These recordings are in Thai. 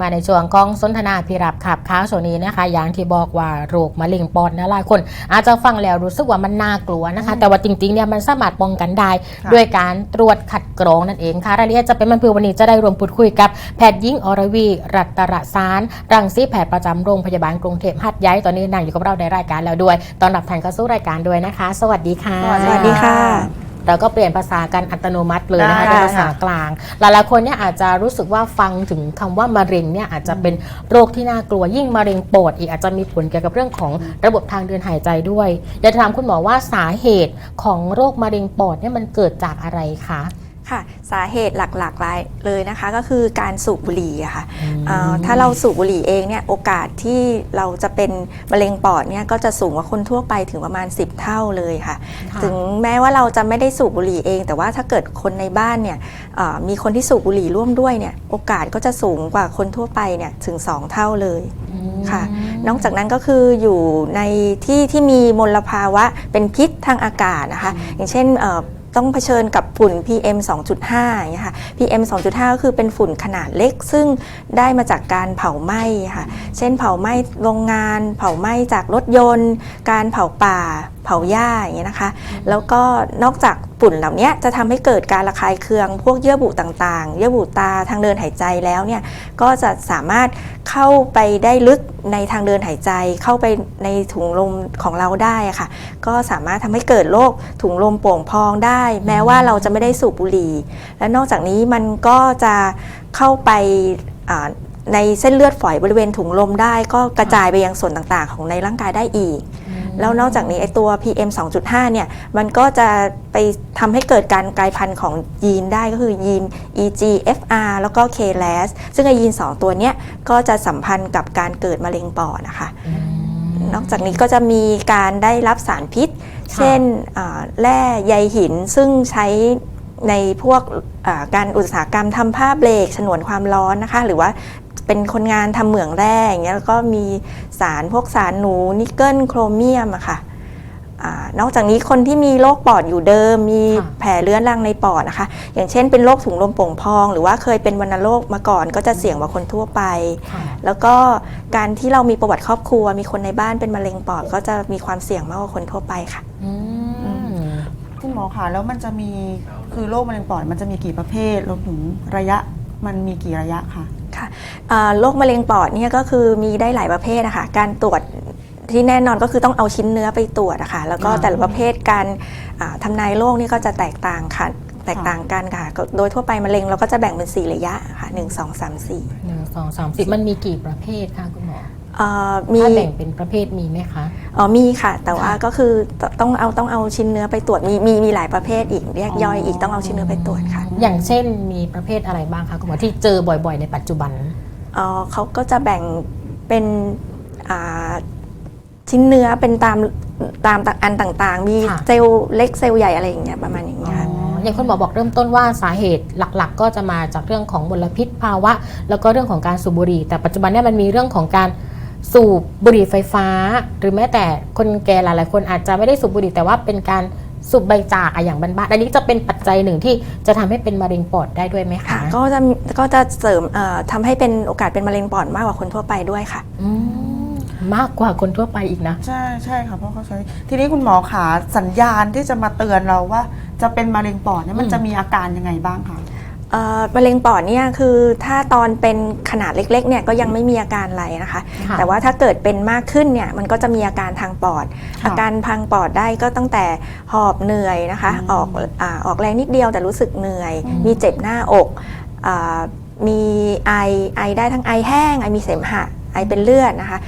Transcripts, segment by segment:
มาในช่วงของสนทนาพิรับขับค้าส่วนนี้นะคะ อย่างที่บอกว่าโรคมะเร็งปอดนะหลายคน อาจจะฟังแล้วรู้สึกว่ามันน่ากลัวนะคะ แต่ว่าจริงๆเนี่ยมันสามารถป้องกันได้ค่ะด้วยการตรวจคัดกรองนั่นเองค่ะรายละเอียดจะเป็นมันเพื่อวันนี้จะได้รวมพูดคุยกับแพทย์หญิงอรวี รัตรสารรังสีแพทย์ประจำโรงพยาบาลกรุงเทพหัดใหญ่ตอนนี้นั่งอยู่กับเราในรายการแล้วด้วย ตอนรับท่านเข้าสู่รายการด้วยนะคะ สวัสดีค่ะ สวัสดีค่ะ เราก็เปลี่ยนภาษากันอัตโนมัติเลยนะคะได้เป็นภาษาค่ะกลาง หลายๆคนเนี่ยอาจจะรู้สึกว่าฟังถึงคำว่ามะเร็งเนี่ยอาจจะเป็นโรคที่น่ากลัวยิ่งมะเร็งปอดอีกอาจจะมีผลเกี่ยวกับเรื่องของระบบทางเดินหายใจด้วยอยากจะถามคุณหมอว่าสาเหตุของโรคมะเร็งปอดเนี่ยมันเกิดจากอะไรคะ ค่ะสาเหตุหลักๆเลยนะคะก็คือการสูบบุหรี่อะค่ะอืมเอ่อถ้าเราสูบบุหรี่เองเนี่ยโอกาสที่เราจะเป็นมะเร็งปอดเนี่ยก็จะสูงกว่าคนทั่วไปถึงประมาณ 10 เท่าเลยค่ะค่ะถึงแม้ว่าเราจะไม่ได้สูบบุหรี่เอง แต่ว่าถ้าเกิดคนในบ้านเนี่ยเอ่อมีคนที่สูบบุหรี่ร่วมด้วยเนี่ยโอกาสก็จะสูงกว่าคนทั่วไปเนี่ยถึง 2 เท่าเลยอืมค่ะ นอกจากนั้นก็คืออยู่ในที่ที่มีมลภาวะเป็นพิษทางอากาศนะคะ อย่างเช่นเอ่อ ต้องเผชิญกับฝุ่น PM 2.5อย่างเงี้ยค่ะ PM 2.5 ก็คือเป็นฝุ่นขนาดเล็ก ซึ่งได้มาจากการเผาไหม้ค่ะ เช่นเผาไหม้โรงงาน เผาไหม้จากรถยนต์ การเผาป่าเผาหญ้าอย่างเงี้ยนะคะ แล้วก็นอกจากฝุ่นเหล่านี้จะทำให้เกิดการระคายเคือง พวกเยื่อบุต่างๆ เยื่อบุตาทางเดินหายใจแล้วเนี่ยก็จะสามารถเข้าไปได้ลึกในทางเดินหายใจ เข้าไปในถุงลมของเราได้อะค่ะ ก็สามารถทำให้เกิดโรคถุงลมโป่งพองได้ แม้ว่าเราจะไม่ได้สูบบุหรี่ และนอกจากนี้มันก็จะเข้าไปอ่าในเส้นเลือดฝอยบริเวณถุงลมได้ ก็กระจายไปยังส่วนต่างๆ ของในร่างกายได้อีก แล้วนอกจากนี้ไอตัว PM 2.5 เนี่ย มันก็จะไปทำให้เกิดการกลายพันธุ์ของยีนได้ก็คือยีน EGFR แล้วก็ KRAS ซึ่งไอยีน 2 ตัวเนี้ยก็จะสัมพันธ์กับการเกิดมะเร็งปอดนะคะอืมนอกจากนี้ก็จะมีการได้รับสารพิษค่ะเช่นอ่าแร่ใยหินซึ่งใช้ในพวกอ่าการอุตสาหกรรมทำผ้าเบรกฉนวนความร้อนนะคะ หรือว่า เป็นคนงานทำเหมืองแร่อย่างเงี้ยแล้วก็มีสารพวกสารหนูนิกเกิลโครเมียมอะค่ะอานอกจากนี้คนที่มีโรคปอดอยู่เดิม มีค่ะแผลเลื้อนรังในปอดนะคะ อย่างเช่นเป็นโรคถุงลมโป่งพอง หรือว่าเคยเป็นวัณโรคมาก่อนก็จะเสี่ยงกว่าคนทั่วไปค่ะแล้วก็การที่เรามีประวัติครอบครัว มีคนในบ้านเป็นมะเร็งปอดก็จะมีความเสี่ยงมากกว่าคนทั่วไปค่ะอืมคุณหมอคะแล้วมันจะมีคือโรคมะเร็งปอดมันจะมีกี่ประเภทรวมถึงระยะมันมีกี่ระยะคะ ค่ะอ่าโรคมะเร็งปอดเนี่ยก็คือมีได้หลายประเภทนะคะการตรวจที่แน่นอนก็คือต้องเอาชิ้นเนื้อไปตรวจนะคะแล้วก็อ่าแต่ละประเภทการอ่าทำนายโรคนี่ก็จะแตกต่างค่ะแตกต่างกันค่ะก็โดยทั่วไปมะเร็งเราก็จะแบ่งเป็น 4 ระยะค่ะ 1 2 3 4หนึ่งสองสามสิบมันมีกี่ประเภทคะคุณหมอ อ่ามีถ้าแบ่งเป็นประเภทมีไหมคะอ๋อมีค่ะ แต่ว่าค่ะก็คือตต้องเอาต้องเอาชิ้นเนื้อไปตรวจมีมีมีหลายประเภทอีกแยกย่อยอีกต้องเอาชิ้นเนื้อไปตรวจค่ะอย่างเช่นมีประเภทอะไรบ้างคะคุณหมอที่เจอบ่อยๆ ในปัจจุบันอ๋อเขาก็จะแบ่งเป็นอ่าชิ้นเนื้อเป็นตามตามอันต่างๆ มีค่ะ เซลล์เล็กเซลล์ใหญ่อะไรอย่างเงี้ยประมาณอย่างเงี้ยค่ะ อย่างคุณหมอบอกเริ่มต้นว่าสาเหตุหลักๆ ก็จะมาจากเรื่องของมลพิษภาวะ แล้วก็เรื่องของการสูบบุหรี่ แต่ปัจจุบันเนี่ยมันมีเรื่องของการ สูบบุหรี่ไฟฟ้า หรือแม้แต่คนแก่หลายๆคนอาจจะไม่ได้สูบบุหรี่แต่ว่าเป็นการสูบใบจากอะอย่างบ้านๆอันนี้จะเป็นปัจจัยหนึ่งที่จะทำให้เป็นมะเร็งปอดได้ด้วยไหมค่ะคะก็จะก็จะเสริมเอ่อทำให้เป็นโอกาสเป็นมะเร็งปอดมากกว่าคนทั่วไปด้วยค่ะอืมมากกว่าคนทั่วไปอีกนะ ใช่ใช่ค่ะเพราะเขาใช้ทีนี้คุณหมอขาสัญญาณที่จะมาเตือนเราว่า จะเป็นมะเร็งปอดเนี่ยมันอืมจะมีอาการยังไงบ้างคะเอ่อ มะเร็งปอดเนี่ยคือถ้าตอนเป็นขนาดเล็กๆเนี่ยก็ยังไม่มีอาการอะไรนะคะ ค่ะแต่ว่าถ้าเกิดเป็นมากขึ้นเนี่ยมันก็จะมีอาการทางปอด ค่ะอาการพังปอดได้ก็ตั้งแต่หอบเหนื่อยนะคะอืมออกอาออกแรงนิดเดียวแต่รู้สึกเหนื่อย อืม มีเจ็บหน้าอกอามีไอไอได้ทั้งไอแห้งไอมีเสมหะไอเป็นเลือดนะคะ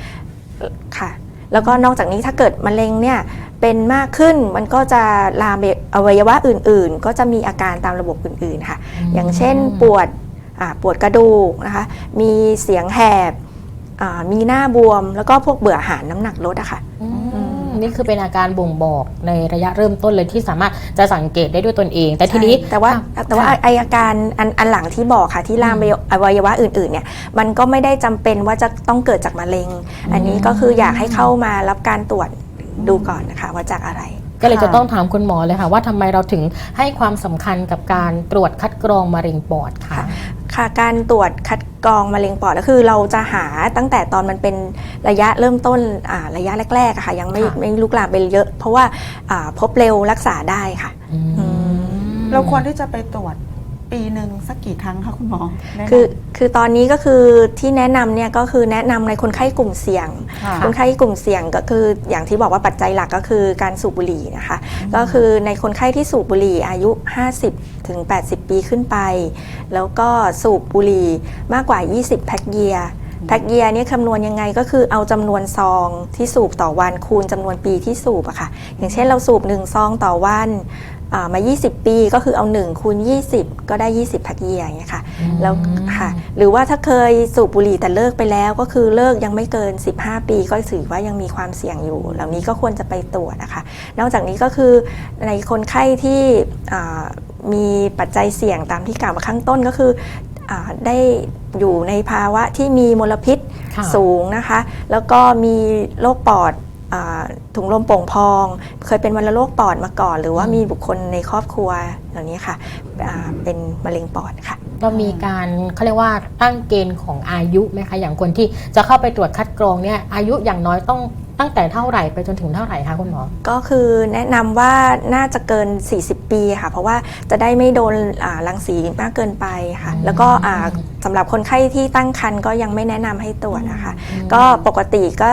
ค่ะ แล้วก็นอกจากนี้ถ้าเกิดมะเร็งเนี่ย เป็นมากขึ้นมันก็จะลามไปอวัยวะอื่นๆ ก็จะมีอาการตามระบบอื่นๆค่ะ อย่างเช่นปวดอ่าปวดกระดูกนะคะ มีเสียงแหบอ่ามีหน้าบวม แล้วก็พวกเบื่ออาหารน้ำหนักลดอะค่ะอืมนี่คือเป็นอาการบ่งบอกในระยะเริ่มต้นเลยที่สามารถจะสังเกตได้ด้วยตนเอง แต่ทีนี้ใช่แต่ว่าค่ะแต่ว่าค่ะไออาการอันอันหลังที่บอกค่ะที่ลามไปอวัยวะอื่นๆเนี่ยมันก็ไม่ได้จำเป็นว่าจะต้องเกิดจากมะเร็ง อันนี้ก็คืออยากให้เข้ามารับการตรวจ ดูก่อนนะคะว่าจากอะไร ก็เลยค่ะจะต้องถามคุณหมอเลยค่ะ ว่าทำไมเราถึงให้ความสำคัญกับการตรวจคัดกรองมะเร็งปอดค่ะคค่ะการตรวจคัดกรองมะเร็งปอดก็คือเราจะหาตั้งแต่ตอนมันเป็นระยะเริ่มต้นอ่าระยะแรกๆอะค่ะ ยังไม่ค่ะ ไม่ลุกลามไปเยอะ เพราะว่าอ่าพบเร็วรักษาได้ค่ะ อืม เราควรที่จะไปตรวจ ปีหนึ่งสักกี่ครั้งคะคุณหมอแนะนำ คือคือตอนนี้ก็คือที่แนะนำเนี่ยก็คือแนะนำในคนไข้กลุ่มเสี่ยง ค่ะ คนไข้กลุ่มเสี่ยงก็คืออย่างที่บอกว่าปัจจัยหลักก็คือการสูบบุหรี่นะคะ ก็คือในคนไข้ที่สูบบุหรี่อายุ 50 ถึง 80 ปีขึ้นไป แล้วก็สูบบุหรี่มากกว่า 20 แพ็กเยียร์แพ็กเยียร์เนี่ยคำนวณยังไงก็คือเอาจำนวนซองที่สูบต่อวันคูณจำนวนปีที่สูบอะค่ะ อย่างเช่นเราสูบ 1 ซองต่อวันอ่า มา 20 ปี ก็คือเอา1คูณ20 ก็ได้ 20แพ็กเยียร์อย่างเงี้ยค่ะ แล้วค่ะ หรือว่าถ้าเคยสูบบุหรี่แต่เลิกไปแล้ว ก็คือเลิกยังไม่เกิน 15 ปี ก็ถือว่ายังมีความเสี่ยงอยู่ เหล่านี้ก็ควรจะไปตรวจนะคะ นอกจากนี้ก็คือในคนไข้ที่อ่ามีปัจจัยเสี่ยงตามที่กล่าวมาข้างต้นก็คืออาได้อยู่ในภาวะที่มีมลพิษค่ะสูงนะคะ แล้วก็มีโรคปอดอา ถุงลมโป่งพอง เคยเป็นวัณโรคปอดมาก่อน หรือว่ามีบุคคลในครอบครัวเหล่านี้ค่ะอ่าเป็นมะเร็งปอดค่ะก็มีการเขาเรียกว่าตั้งเกณฑ์ของอายุไหมคะอย่างคนที่จะเข้าไปตรวจคัดกรองเนี่ยอายุอย่างน้อยต้องตั้งแต่เท่าไหร่ไปจนถึงเท่าไหร่คะคุณหมอ ก็คือแนะนำว่าน่าจะเกิน 40 ปีค่ะ เพราะว่าจะได้ไม่โดนอ่ารังสีมากเกินไปค่ะอืมแล้วก็อ่า สำหรับคนไข้ที่ตั้งครรภ์ก็ยังไม่แนะนำให้ตรวจนะคะ ก็ปกติก็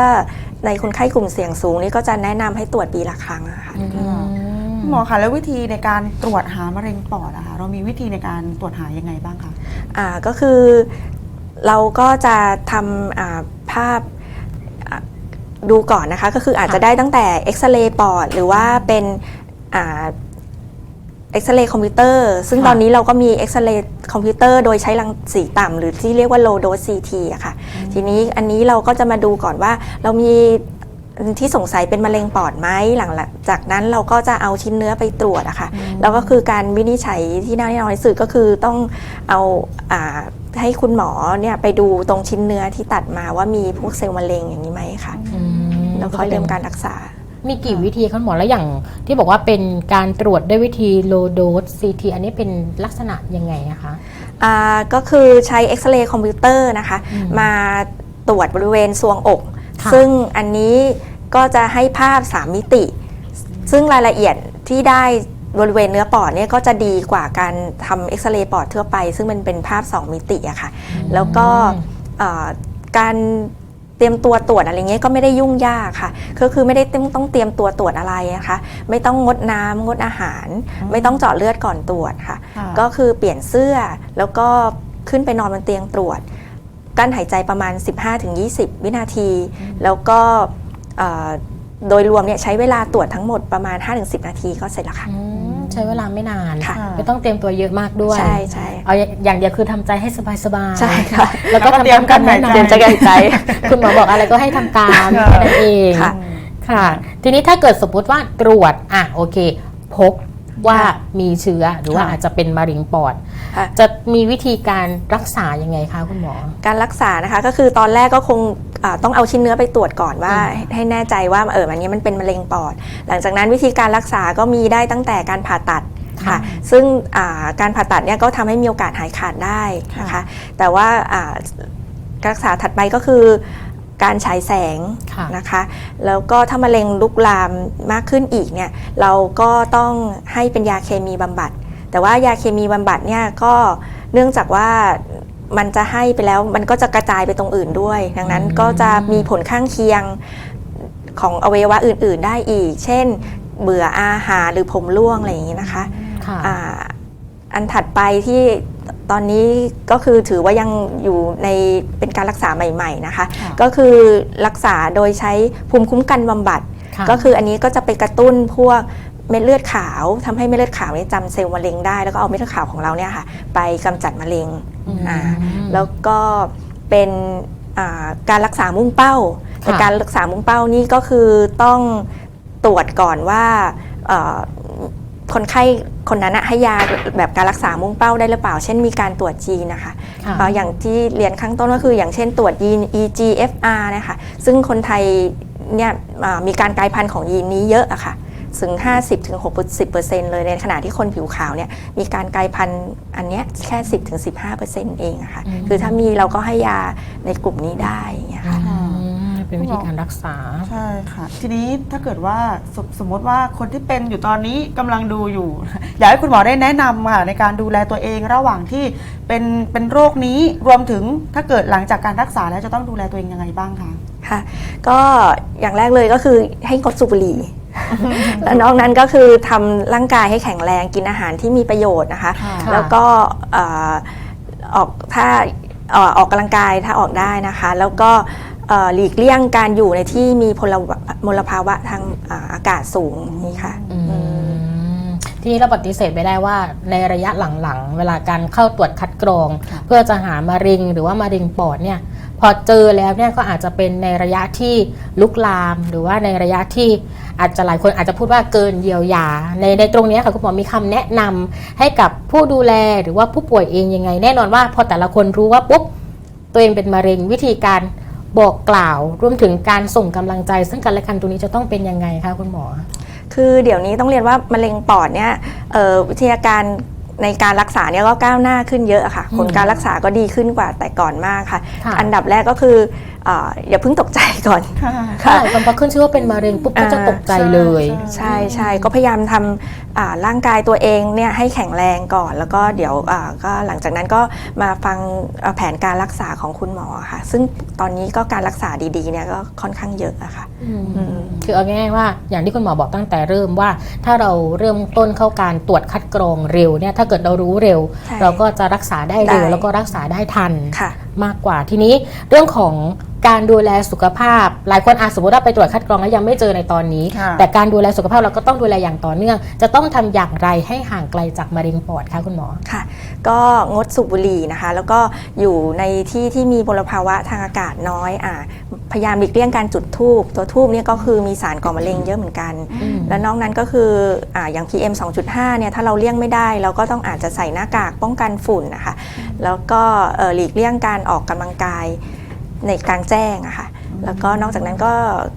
ในคนไข้กลุ่มเสี่ยงสูงนี่ก็จะแนะนำให้ตรวจปีละครั้งอะค่ะอืมคุณหมอคะแล้ววิธีในการตรวจหามะเร็งปอดอะคะเรามีวิธีในการตรวจหายังไงบ้างคะอ่าก็คือเราก็จะทำอ่าภาพอ่าดูก่อนนะคะ ก็คืออาจจะได้ตั้งแต่เอ็กซเรย์ปอด หรือว่าเป็นอ่า เอ็กซเรย์คอมพิวเตอร์ซึ่งค่ะ ตอนนี้เราก็มีเอ็กซเรย์คอมพิวเตอร์โดยใช้รังสีต่ำหรือที่เรียกว่า low dose CT อะค่ะ ทีนี้อันนี้เราก็จะมาดูก่อนว่าเรามีที่สงสัยเป็นมะเร็งปอดไหมหลังจากนั้นเราก็จะเอาชิ้นเนื้อไปตรวจอะค่ะ แล้วก็คือการวินิจฉัยที่น่าแน่นอนที่สุดก็คือต้องเอาอาให้คุณหมอเนี่ยไปดูตรงชิ้นเนื้อที่ตัดมาว่ามีพวกเซลล์มะเร็งอย่างนี้ไหมค่ะอืมแล้วค่อยเริ่มการรักษา มีกี่วิธีคะคุณหมอแล้วอย่างที่บอกว่าเป็นการตรวจด้วยวิธี low dose CT อันนี้เป็นลักษณะยังไงอะคะอ่าก็คือใช้เอ็กซเรย์คอมพิวเตอร์นะคะอืมมาตรวจบริเวณซวงอกค่ะซึ่งอันนี้ก็จะให้ภาพ 3 มิติ ซึ่งรายละเอียดที่ได้บริเวณเนื้อปอดเนี่ยก็จะดีกว่าการทำเอ็กซเรย์ปอดทั่วไป ซึ่งมันเป็นภาพ 2 มิติอะค่ะ แล้วก็เอ่อการเตรียมตัวตรวจอะไรเงี้ยก็ไม่ได้ยุ่งยากค่ะ ก็คือไม่ได้ต้องต้องเตรียมตัวตรวจอะไรนะคะไม่ต้องงดน้ำงดอาหาร ไม่ต้องเจาะเลือดก่อนตรวจค่ะค่ะ ก็คือเปลี่ยนเสื้อแล้วก็ขึ้นไปนอนบนเตียงตรวจกั้นหายใจประมาณ 15-20 วินาที แล้วก็เอ่อโดยรวมเนี่ยใช้เวลาตรวจทั้งหมดประมาณ 5-10 นาทีก็เสร็จแล้วค่ะอืม ใช้เวลาไม่นาน ค่ะ ไม่ต้องเตรียมตัวเยอะมากด้วย ใช่ใช่เอาอย่างเดียวคือทำใจให้สบายๆ ใช่ค่ะ แล้วก็แล้วก็ทำเตรียมตามกั้นหายใจคำแนะเตรียมนำใจกันใจ คุณหมอบอกอะไรก็ให้ทำตามค่ะแค่นั้นเองค่ะ ค่ะ ทีนี้ถ้าเกิดสมมติว่าตรวจอะโอเค พบ ว่ามีเชื้อหรือว่าค่ะอาจจะเป็นมะเร็งปอดค่ะจะมีวิธีการรักษายังไงคะคุณหมอ การรักษานะคะก็คือตอนแรกก็คงอ่าต้องเอาชิ้นเนื้อไปตรวจก่อนว่าอืมให้ให้แน่ใจว่าเอออันนี้มันเป็นมะเร็งปอด หลังจากนั้นวิธีการรักษาก็มีได้ตั้งแต่การผ่าตัดค่ะซึ่งอ่าการผ่าตัดเนี่ยก็ทำให้มีโอกาสหายขาดได้นะคะค่ะแต่ว่าอ่าการรักษาถัดไปก็คือ การฉายแสงค่ะนะคะ แล้วก็ถ้ามะเร็งลุกลามมากขึ้นอีกเนี่ยเราก็ต้องให้เป็นยาเคมีบำบัด แต่ว่ายาเคมีบำบัดเนี่ยก็เนื่องจากว่ามันจะให้ไปแล้วมันก็จะกระจายไปตรงอื่นด้วย ดังนั้นอืมก็จะมีผลข้างเคียงของอวัยวะอื่น ๆ ได้อีก เช่น เบื่ออาหารหรือผมร่วงอะไรอย่างนี้นะคะค่ะอ่าอันถัดไปที่ ตอนนี้ก็คือถือว่ายังอยู่ในเป็นการรักษาใหม่ ๆนะคะ ค่ะ ก็คือรักษาโดยใช้ภูมิคุ้มกันบำบัด ค่ะ ก็คืออันนี้ก็จะไปกระตุ้นพวกเม็ดเลือดขาวทำให้เม็ดเลือดขาวเนี่ยจำเซลล์มะเร็งได้ แล้วก็เอาเม็ดเลือดขาวของเราเนี่ยค่ะ ไปกำจัดมะเร็งอืม อ่าแล้วก็เป็นอ่าการรักษามุ่งเป้าค่ะ แต่การรักษามุ่งเป้านี่ก็คือต้องตรวจก่อนว่าเอ่อ คนไข้คนนั้นอะให้ยาแบบการรักษามุ่งเป้าได้หรือเปล่า เช่นมีการตรวจจีนนะคะค่ะเอ่ออย่างที่เรียนข้างต้นก็คือ อย่างเช่นตรวจยีน EGFR นะคะซึ่งคนไทยเนี่ยอ่ามีการกลายพันธุ์ของยีนนี้เยอะอะค่ะถึง 50ถึง60%เลยในขณะที่คนผิวขาวเนี่ยมีการกลายพันธุ์อันเนี้ยแค่ 10ถึง15%เองอะค่ะอืมคือถ้ามีเราก็ให้ยาในกลุ่มนี้ได้ เป็นวิธีการรักษา ใช่ค่ะ ทีนี้ถ้าเกิดว่าสมสมมติว่าคนที่เป็นอยู่ตอนนี้กำลังดูอยู่ อยากให้คุณหมอได้แนะนำค่ะในการดูแลตัวเองระหว่างที่เป็นเป็นโรคนี้รวมถึงถ้าเกิดหลังจากการรักษาแล้วจะต้องดูแลตัวเองยังไงบ้างคะ ค่ะ ก็อย่างแรกเลยก็คือให้งดสูบบุหรี่ แล้วนอกนั้นก็คือทำร่างกายให้แข็งแรงกินอาหารที่มีประโยชน์นะคะ ค่ะ แล้วก็เอ่อออกถ้าเอ่อออกกำลังกายถ้าออกได้นะคะ แล้วก็เอ่อ หลีกเลี่ยงการอยู่ในที่มีพลวะมลภาวะทางอ่าอากาศสูงนี่ค่ะอืมทีนี้เราปฏิเสธไม่ได้ว่าในระยะหลังๆ เวลาการเข้าตรวจคัดกรองค่ะเพื่อจะหามะเร็งหรือว่ามะเร็งปอดเนี่ยพอเจอแล้วเนี่ยก็อาจจะเป็นในระยะที่ลุกลาม หรือว่าในระยะที่อาจจะหลายคนอาจจะพูดว่าเกินเยียวยา ในในตรงเนี้ยค่ะคุณหมอมีคำแนะนำให้กับผู้ดูแลหรือว่าผู้ป่วยเองยังไง แน่นอนว่าพอแต่ละคนรู้ว่าปุ๊บตัวเองเป็นมะเร็งวิธีการ บอกกล่าวรวมถึงการส่งกำลังใจ ซึ่งกันและกันตรงนี้จะต้องเป็นยังไงคะคุณหมอ คือเดี๋ยวนี้ต้องเรียนว่ามะเร็งปอดเนี่ยเอ่อวิทยาการในการรักษาเนี่ยก็ก้าวหน้าขึ้นเยอะอะค่ะอืมผลการรักษาก็ดีขึ้นกว่าแต่ก่อนมากค่ะค่ะอันดับแรกก็คือเอ่ออย่าเพิ่งตกใจก่อนค่ะถ้าหลายคนพอขึ้นชื่อว่าเป็นมะเร็งปุ๊บก็จะตกใจเลย ใช่ใช่ใช่ก็พยายามทำอ่าร่างกายตัวเองเนี่ยให้แข็งแรงก่อน แล้วก็เดี๋ยวอ่าก็หลังจากนั้นก็มาฟังอ่าแผนการรักษาของคุณหมอค่ะ ซึ่งตอนนี้ก็การรักษาดีๆเนี่ยก็ค่อนข้างเยอะอะค่ะอืมคือเอาง่ายๆว่าอย่างที่คุณหมอบอกตั้งแต่เริ่มว่า ถ้าเราเริ่มต้นเข้าการตรวจคัดกรองเร็วเนี่ยถ้าเกิดเรารู้เร็วใช่เราก็จะรักษาได้เร็วได้แล้วก็รักษาได้ทันค่ะมากกว่าทีนี้เรื่องของการดูแลสุขภาพ หลายคนอาจสมมติว่าไปตรวจคัดกรองแล้วยังไม่เจอในตอนนี้ค่ะแต่การดูแลสุขภาพเราก็ต้องดูแลอย่างต่อเนื่อง จะต้องทำอย่างไรให้ห่างไกลจากมะเร็งปอดคะคุณหมอค่ะ ก็งดสูบบุหรี่นะคะ แล้วก็อยู่ในที่ที่มีมลภาวะทางอากาศน้อยอ่าพยายามหลีกเลี่ยงการจุดทูบตัวทูบเนี่ยก็คือมีสารก่อมะเร็งเยอะเหมือนกันอืมและนอกนั้นก็คืออ่าอย่าง PM 2.5เนี่ยถ้าเราเลี่ยงไม่ได้ เราก็ต้องอาจจะใส่หน้ากากป้องกันฝุ่นนะคะแล้วก็เอ่อหลีกเลี่ยงการออกกำลังกายในกลางแจ้งอะค่ะ แล้วก็นอกจากนั้นก็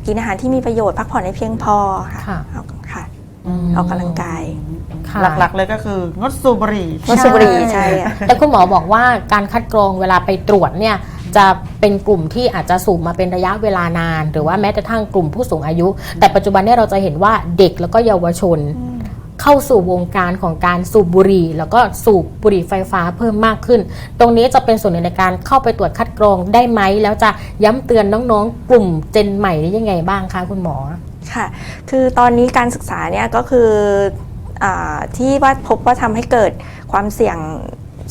กินอาหารที่มีประโยชน์พักผ่อนให้เพียงพอค่ะค่ะเอาค่ะมออกกำลังกายค่ะหลักๆเลยก็คืองดสูบบุหรี่งดสูบบุหรี่ใช่อะแต่คุณหมอบอกว่าการคัดกรองเวลาไปตรวจเนี่ยจะเป็นกลุ่มที่อาจจะสูบมาเป็นระยะเวลานาน หรือว่าแม้กระทั่งกลุ่มผู้สูงอายุ แต่ปัจจุบันเนี่ยเราจะเห็นว่าเด็กแล้วก็เยาวชน เข้าสู่วงการของการสูบบุหรี่ แล้วก็สูบบุหรี่ไฟฟ้าเพิ่มมากขึ้น ตรงนี้จะเป็นส่วนหนึ่งในการเข้าไปตรวจคัดกรองได้ไหม แล้วจะย้ำเตือนน้องๆ กลุ่มเจนใหม่นี้ยังไงบ้างคะคุณหมอค่ะ คือตอนนี้การศึกษาเนี่ยก็คืออาที่ว่าพบว่าทำให้เกิดความเสี่ยง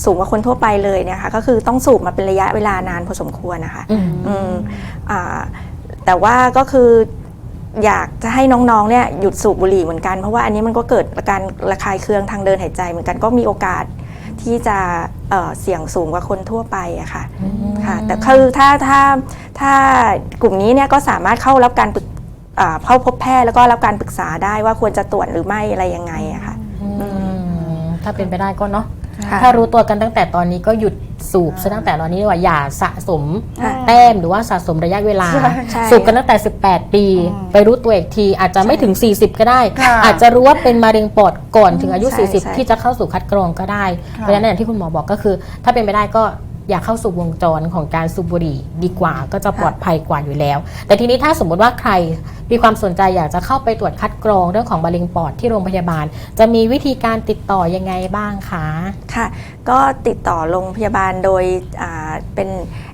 สูงกว่าคนทั่วไปเลยเนี่ยค่ะก็คือต้องสูบมาเป็นระยะเวลานานพอสมควรนะคะอืมอืมอ่าแต่ว่าก็คือ อยากจะให้น้องๆเนี่ยหยุดสูบบุหรี่เหมือนกัน เพราะว่าอันนี้มันก็เกิดการระคายเคืองทางเดินหายใจเหมือนกันก็มีโอกาสที่จะเอ่อเสี่ยงสูงกว่าคนทั่วไปอะค่ะค่ะ แต่คือถ้าถ้าถ้ากลุ่มนี้เนี่ยก็สามารถเข้ารับการปรึกอ่าเข้าพบแพทย์แล้วก็รับการปรึกษาได้ว่าควรจะตรวจหรือไม่อะไรยังไงอะค่ะอืมถ้าเป็นไปได้ก็เนาะ ค่ะ ถ้ารู้ตัวกันตั้งแต่ตอนนี้ก็หยุดสูบซะตั้งแต่ตอนนี้ดีกว่าอย่าสะสมค่ะ แต้มหรือว่าสะสมระยะเวลาใช่ใช่สูบกันตั้งแต่ 18 ปี อืมไปรู้ตัวอีกที อาจจะไม่ถึง 40 ก็ได้ ค่ะอาจจะรู้ว่าเป็นมะเร็งปอดก่อนถึงอายุ ใช่ใช่40 ที่จะเข้าสู่คัดกรองก็ได้ค่ะเพราะฉะนั้นอย่างที่คุณหมอบอกก็คือ ถ้าเป็นไปได้ก็ อย่าเข้าสู่วงจรของการสูบบุหรี่ดีกว่าก็จะปลอดภัยกว่าอยู่แล้ว แต่ทีนี้ถ้าสมมุติว่าใครมีความสนใจอยากจะเข้าไปตรวจคัดกรองเรื่องของมะเร็งปอดที่โรงพยาบาล จะมีวิธีการติดต่อยังไงบ้างคะค่ะ ก็ติดต่อโรงพยาบาลโดยอ่าเป็น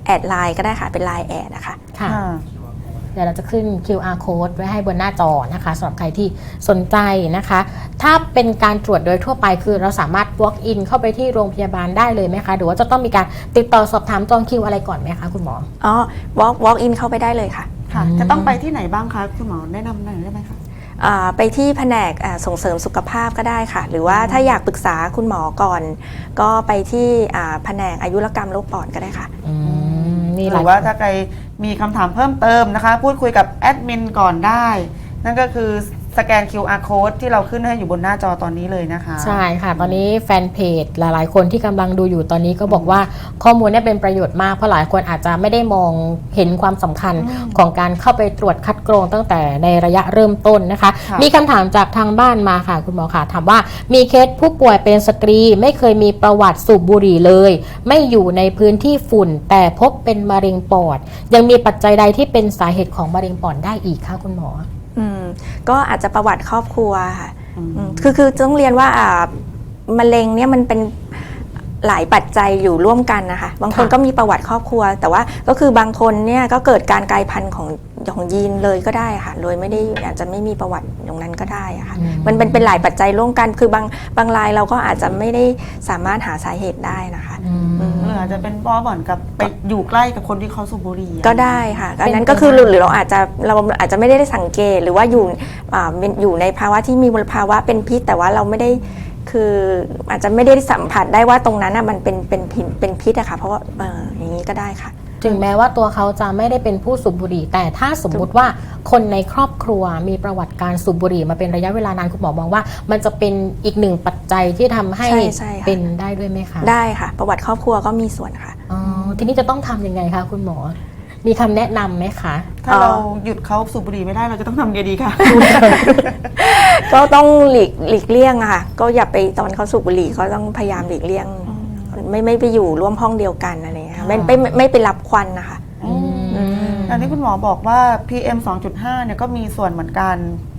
แอดไลน์ก็ได้ค่ะเป็นไลน์แอดนะคะค่ะค่ะ เดี๋ยวเราจะขึ้น QR code ไว้ให้บนหน้าจอนะคะสำหรับใครที่สนใจนะคะ ถ้าเป็นการตรวจโดยทั่วไปคือเราสามารถ walk in เข้าไปที่โรงพยาบาลได้เลยไหมคะหรือว่าจะต้องมีการติดต่อสอบถามจองคิวอะไรก่อนไหมคะคุณหมอ อ๋อ walk walk in เข้าไปได้เลยค่ะค่ะอืมจะต้องไปที่ไหนบ้างคะคุณหมอแนะนำหน่อยได้ไหมคะ อ่าไปที่แผนกอ่าส่งเสริมสุขภาพก็ได้ค่ะ หรือว่าถ้าอยากปรึกษาคุณหมอก่อน ก็ไปที่อ่าแผนกอายุรกรรมโรคปอดก็ได้ค่ะ อืมนี่หหรืลายอว่าถ้าใคร มีคำถามเพิ่มเติมนะคะ พูดคุยกับแอดมินก่อนได้ นั่นก็คือ สแกน QR code ที่เราขึ้นให้อยู่บนหน้าจอตอนนี้เลยนะคะ ใช่ค่ะ ตอนนี้แฟนเพจหลาย ๆ คนที่กำลังดูอยู่ตอนนี้ก็บอกว่าข้อมูลเนี่ยเป็นประโยชน์มาก เพราะหลายคนอาจจะไม่ได้มองเห็นความสำคัญของการเข้าไปตรวจคัดกรองตั้งแต่ในระยะเริ่มต้นนะคะค่ะมีคำถามจากทางบ้านมาค่ะ คุณหมอค่ะถามว่ามีเคสผู้ป่วยเป็นสตรี ไม่เคยมีประวัติสูบบุหรี่เลย ไม่อยู่ในพื้นที่ฝุ่น แต่พบเป็นมะเร็งปอด ยังมีปัจจัยใดที่เป็นสาเหตุของมะเร็งปอดได้อีกคะคุณหมอ อืมก็อาจจะประวัติครอบครัวค่ะอืมอืมคือคือต้องเรียนว่าอ่ามะเร็งเนี่ยมันเป็นหลายปัจจัยอยู่ร่วมกันนะคะ บางคนค่ะก็มีประวัติครอบครัว แต่ว่าก็คือบางคนเนี่ยก็เกิดการกลายพันธุ์ของ ของยีนเลยก็ได้ค่ะ โดยไม่ได้อาจจะไม่มีประวัติตรงนั้นก็ได้อะค่ะอืมมันเป็นเป็นหลายปัจจัยร่วมกัน คือบางบางรายเราก็อาจจะไม่ได้สามารถหาสาเหตุได้นะคะอืมหรืออาจจะเป็นเพราะเหมือนกับไปอยู่ใกล้กับคนที่เขาสูบบุหรี่อะก็ได้ค่ะอันนั้นเป็นก็คือไปได้หรือเราอาจจะเราอาจจะไม่ได้สังเกตหรือว่าอยู่อ่าเป็นอยู่ในภาวะที่มีมลภาวะเป็นพิษ แต่ว่าเราไม่ได้คืออาจจะไม่ได้สัมผัสได้ว่าตรงนั้นน่ะมันเป็นเป็นพิษเป็นพิษอะค่ะเพราะว่าเอออย่างนี้ก็ได้ค่ะ ถึงแม้ว่าตัวเขาจะไม่ได้เป็นผู้สูบบุหรี่ แต่ถ้าสมมุติว่าคนในครอบครัวมีประวัติการสูบบุหรี่มาเป็นระยะเวลานานคุณหมอมองว่า มันจะเป็นอีกหนึ่งปัจจัยที่ทำให้ใช่ใช่ค่ะ เป็นได้ด้วยไหมคะได้ค่ะ ประวัติครอบครัวก็มีส่วนค่ะ อ๋อทีนี้จะต้องทำยังไงคะคุณหมอ มีคำแนะนำไหมคะ ถ้าเราหยุดเขาสูบบุหรี่ไม่ได้เราจะต้องทำไงดีคะก็ต้องหลีกหลีกเลี่ยงอะค่ะ ก็อย่าไปตอนเขาสูบบุหรี่ก็ต้องพยายามหลีกเลี่ยง ไม่ไม่ไปอยู่ร่วมห้องเดียวกันอะไรอย่างเงี้ยค่ะ ไม่ไม่ไม่ไม่ไปรับควันนะคะอืมอันนี้คุณหมอบอกว่า PM 2.5เนี่ยก็มีส่วนเหมือนกัน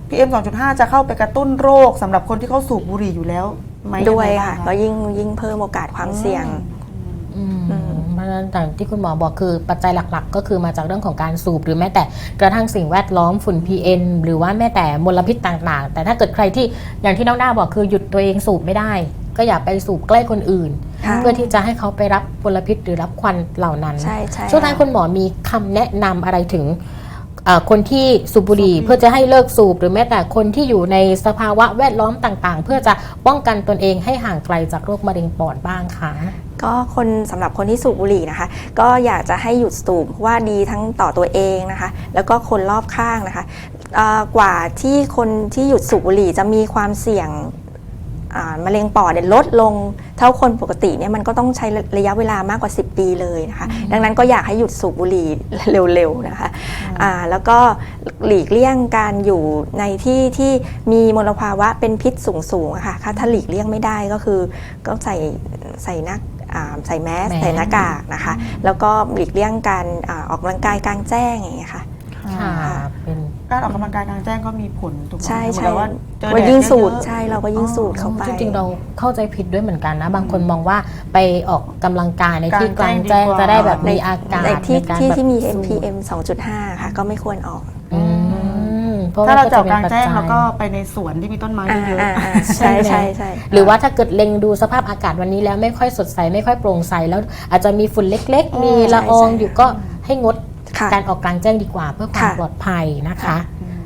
PM 2.5 จะเข้าไปกระตุ้นโรคสำหรับคนที่เขาสูบบุหรี่อยู่แล้วไหมด้วยงไงบ้างค่ะก็ยิ่งยิ่งเพิ่มโอกาสความเสี่ยง อืมเพราะฉะนั้นแต่ที่คุณหมอบอกคือปัจจัยหลักๆ ก็คือมาจากเรื่องของการสูบหรือแม้แต่กระทั่งสิ่งแวดล้อมฝุ่น PM หรือว่าแม้แต่มลพิษต่างๆ แต่ถ้าเกิดใครที่อย่างที่น้องด้าบอกคือหยุดตัวเองสูบไม่ได้ ก็อย่าไปสูบใกล้คนอื่น ค่ะเพื่อที่จะให้เขาไปรับมลพิษหรือรับควันเหล่านั้น ใช่ใช่ช่วงท้ายค่ะคุณหมอมีคำแนะนำอะไรถึงเอ่อคนที่สูบบุหรี่เพื่อจะให้เลิกสูบหรือแม้แต่คนที่อยู่ในสภาวะแวดล้อมต่างๆ เพื่อจะป้องกันตนเองให้ห่างไกลจากโรคมะเร็งปอดบ้างคะก็คนสำหรับคนที่สูบบุหรี่นะคะ ก็อยากจะให้หยุดสูบเพราะว่าดีทั้งต่อตัวเองนะคะ แล้วก็คนรอบข้างนะคะเอ่อกว่าที่คนที่หยุดสูบบุหรี่จะมีความเสี่ยงอ่า มะเร็งปอดเนี่ยลดลงเท่าคนปกติเนี่ยมันก็ต้องใช้ระยะเวลามากกว่า 10 ปีเลยนะคะ ดังนั้นก็อยากให้หยุดสูบบุหรี่เร็วๆนะคะอ่าแล้วก็หลีกเลี่ยงการอยู่ในที่ที่มีมลภาวะเป็นพิษสูงๆอะค่ะถ้าหลีกเลี่ยงไม่ได้ก็คือก็ใส่ใส่หน้าอ่าใส่แมสแมสใส่หน้ากากนะคะ แล้วก็หลีกเลี่ยงการอาออกกำลังกายกลางแจ้งอย่างเงี้ยค่ะค่ะเป็น การออกกำลังกายกลางแจ้งก็มีผลถูกไหมใช่เหมือนใช่กับว่าเจอว่าแดดยิ่งสูดเยอะๆ ใช่เราก็ยิ่งสูดเข้าไป จริงๆเราเข้าใจผิดด้วยเหมือนกันนะ บางคนมองว่าไปออกกำลังกายในที่กกลาลางงแจ้งแจ้ง จะได้แบบดีกว่ามีอากาศในที่ในการที่แบบที่มี สูด PM 2.5 ค่ะ ก็ไม่ควรออกอืมพะถ้าเราว่จะออกกลางแจ้งป็นปัจจัยแล้วก็ไปในสวนที่มีต้นไม้อ่าเยอะ อ่าๆอ่าใช่ใช่ใช่หรือว่าถ้าเกิดเล็งดูสภาพอากาศวันนี้แล้วไม่ค่อยสดใส ไม่ค่อยโปร่งใสแล้วอาจจะมีฝุ่นเล็กอืมๆมีละอองอยู่ก็ให้งดค่ะ การออกกลางแจ้งดีกว่าเพื่อความค่ะปลอดภัยนะคะค่ะ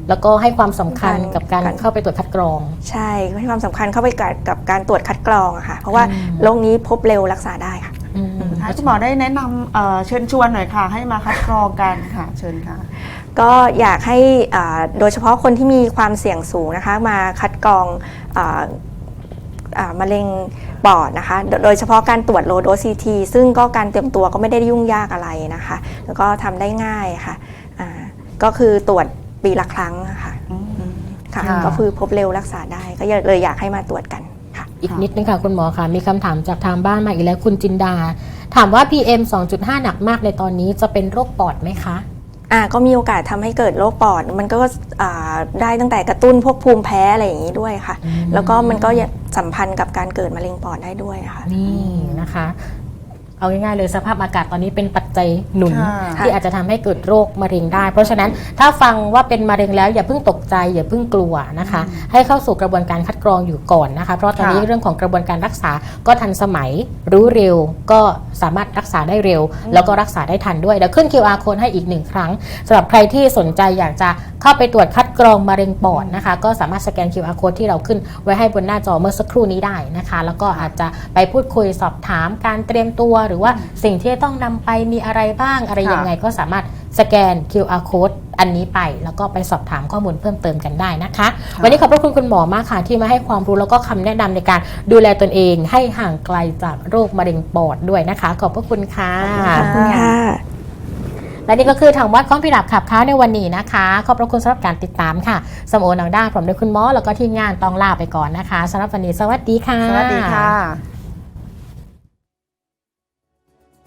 แล้วก็ให้ความสำคัญการกับการการเข้าไปตรวจคัดกรอง ใช่ให้ความสำคัญเข้าไปกับกับการตรวจคัดกรองอะค่ะ เพราะว่าอืมโรคนี้พบเร็วรักษาได้ค่ะอืมสุดท้ายคุณหมอได้แนะนำเอ่อเชิญชวนหน่อยค่ะ ให้มาคัดกรองกันค่ะเชิญค่ะ ก็อยากให้อ่าโดยเฉพาะคนที่มีความเสี่ยงสูงนะคะ มาคัดกรองอ่าอ่ามะเร็ง ปอดนะคะโดโดยเฉพาะการตรวจโลโดซีทีซึ่งก็การเตรียมตัวก็ไม่ได้ยุ่งยากอะไรนะคะ แล้วก็ทำได้ง่ายค่ะอ่าก็คือตรวจปีละครั้งค่ะอืมค่ะค่ะ ก็คือพบเร็วรักษาได้ ก็เลยอยากให้มาตรวจกันค่ะอีกนิดนึงค่ะคุณหมอค่ะ มีคำถามจากทางบ้านมาอีกแล้วคุณจินดา ถามว่า PM 2.5 หนักมากในตอนนี้จะเป็นโรคปอดไหมคะ อ่าก็มีโอกาสทำให้เกิดโรคปอด มันก็อ่าได้ตั้งแต่กระตุ้นพวกภูมิแพ้อะไรอย่างนี้ด้วยค่ะอืมแล้วก็มันก็สัมพันธ์กับการเกิดมะเร็งปอดได้ด้วยค่ะนี่นะคะ เอาง่ายๆเลยสภาพอากาศตอนนี้เป็นปัจจัยหนุน ค่ะที่อาจจะทำให้เกิดโรคมะเร็งได้ เพราะฉะนั้นถ้าฟังว่าเป็นมะเร็งแล้วอย่าเพิ่งตกใจอย่าเพิ่งกลัวนะคะ ให้เข้าสู่กระบวนการคัดกรองอยู่ก่อนนะคะ เพราะตอนนี้ค่ะ เรื่องของกระบวนการรักษาก็ทันสมัยรู้เร็วก็สามารถรักษาได้เร็ว แล้วก็รักษาได้ทันด้วยเดี๋ยวขึ้น QR code ให้อีกหนึ่งครั้งสำหรับใครที่สนใจอยากจะเข้าไปตรวจคัดกรองมะเร็งปอดนะคะ ก็สามารถสแกน QR code ที่เราขึ้นไว้ให้บนหน้าจอเมื่อสักครู่นี้ได้นะคะ แล้วก็อาจจะไปพูดคุยสอบถามการเตรียมตัวหรือว่าสิ่งที่ต้องนำไปมีอะไรบ้างอะไรค่ะยังไงก็สามารถสแกน QR code อันนี้ไป แล้วก็ไปสอบถามข้อมูลเพิ่มเติมกันได้นะคะ วันนี้ขอบพระคุณคุณหมอมากค่ะ ที่มาให้ความรู้แล้วก็คำแนะนำในการดูแลตนเองให้ห่างไกลจากโรคมะเร็งปอดด้วยนะคะ ขอบพระคุณค่ะขอบคุณค่ะและนี่ก็คือทางวัดข้องพิรับขับค้าในวันนี้นะคะ ขอบพระคุณสำหรับการติดตามค่ะสมโอนังด้าพร้อมด้วยคุณหมอแล้วก็ทีมงานต้องลาไปก่อนนะคะสำหรับวันนี้สวัสดีค่ะ สวัสดีค่ะ